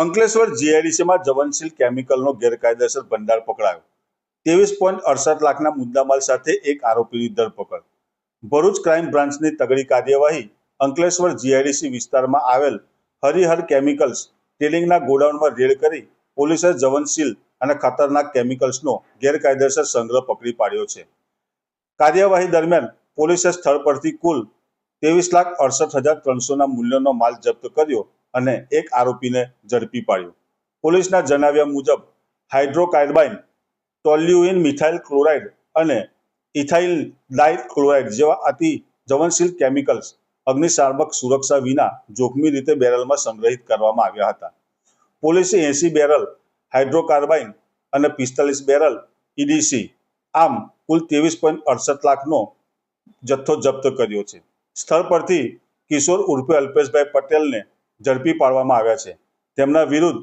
અંકલેશ્વર જીઆઈડીસીમાં જવનશીલ કેમિકલનો ગેરકાયદેસર ભંડાર પકડાયો. ત્રેવીસ પોઈન્ટ અડસઠ લાખના મુદ્દામાલ સાથે એક આરોપીની ધરપકડ. ભરૂચ ક્રાઇમ બ્રાન્ચની તગડી કાર્યવાહી અંકલેશ્વર જીઆઈડીસી વિસ્તારમાં આવેલ હરિહર કેમિકલ્સ ટેલિંગના ગોડાઉનમાં રેડ કરી પોલીસે જવનશીલ અને ખતરનાક કેમિકલ્સનો ગેરકાયદેસર સંગ્રહ પકડી પાડ્યો છે. કાર્યવાહી દરમિયાન પોલીસે સ્થળ પરથી કુલ ત્રેવીસ લાખ અડસઠ હજાર ત્રણસોના મૂલ્યનો માલ જપ્ત કર્યો અને એક આરોપીને ઝડપી પાડ્યો. પોલીસના જણાવ્યા મુજબ, હાઇડ્રોકાર્બાઇન, ટોલ્યુઇન મિથાઇલ ક્લોરાઇડ અને ઇથાઇલ ડાઇલ ક્લોરાઇડ જેવા અતિ જવનશીલ કેમિકલ્સ અગ્નિશામક સુરક્ષા વિના જોખમી રીતે બેરલમાં સંગ્રહિત કરવામાં આવ્યા હતા. પોલીસે એસી બેરલ, હાઇડ્રોકાર્બાઇન અને પિસ્તાલીસ બેરલ ઈડીસી આમ કુલ ત્રેવીસ પોઈન્ટ અડસઠ લાખનો જથ્થો જપ્ત કર્યો છે. સ્થળ પરથી કિશોર ઉર્ફે અલ્પેશભાઈ પટેલને ઝડપી પાડવામાં આવ્યા છે. તેમના વિરુદ્ધ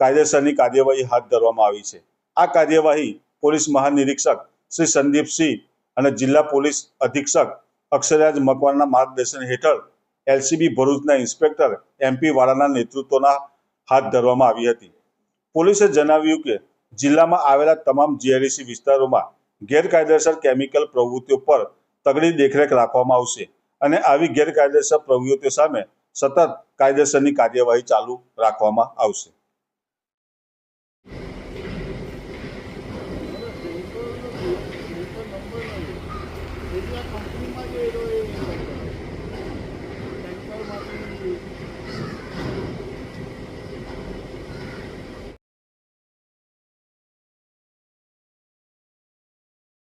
કાયદેસરની કાર્યવાહી હાથ ધરવામાં આવી છે. આ કાર્યવાહી પોલીસ મહાનિરીક્ષક શ્રી સંદીપસિંહ અને જિલ્લા પોલીસ અધિક્ષક અક્ષરાજ મકવાણના માર્ગદર્શન હેઠળ એલસીબી ભરૂચના ઇન્સ્પેક્ટર એમપી વાળાના નેતૃત્વના હાથ ધરવામાં આવી હતી. પોલીસે જણાવ્યું કે જિલ્લામાં આવેલા તમામ જીઆરડીસી વિસ્તારોમાં ગેરકાયદેસર કેમિકલ પ્રવૃત્તિઓ પર તગડી દેખરેખ રાખવામાં આવશે અને આવી ગેરકાયદેસર પ્રવૃત્તિઓ સામે સતત કાયદેસરની કાર્યવાહી ચાલુ રાખવામાં આવશે. કંપનીમાં